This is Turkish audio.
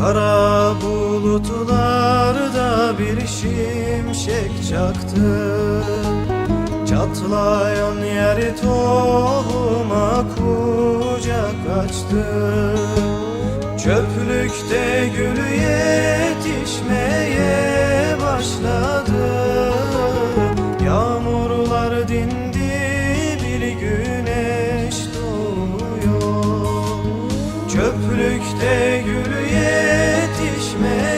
Kara bulutlarda bir şimşek çaktı. Çatlayan yeri tohuma kucak açtı. Çöplükte gülü yetişmeye başladı. Yağmurlar dindi Çöplükte gülü yetişmez.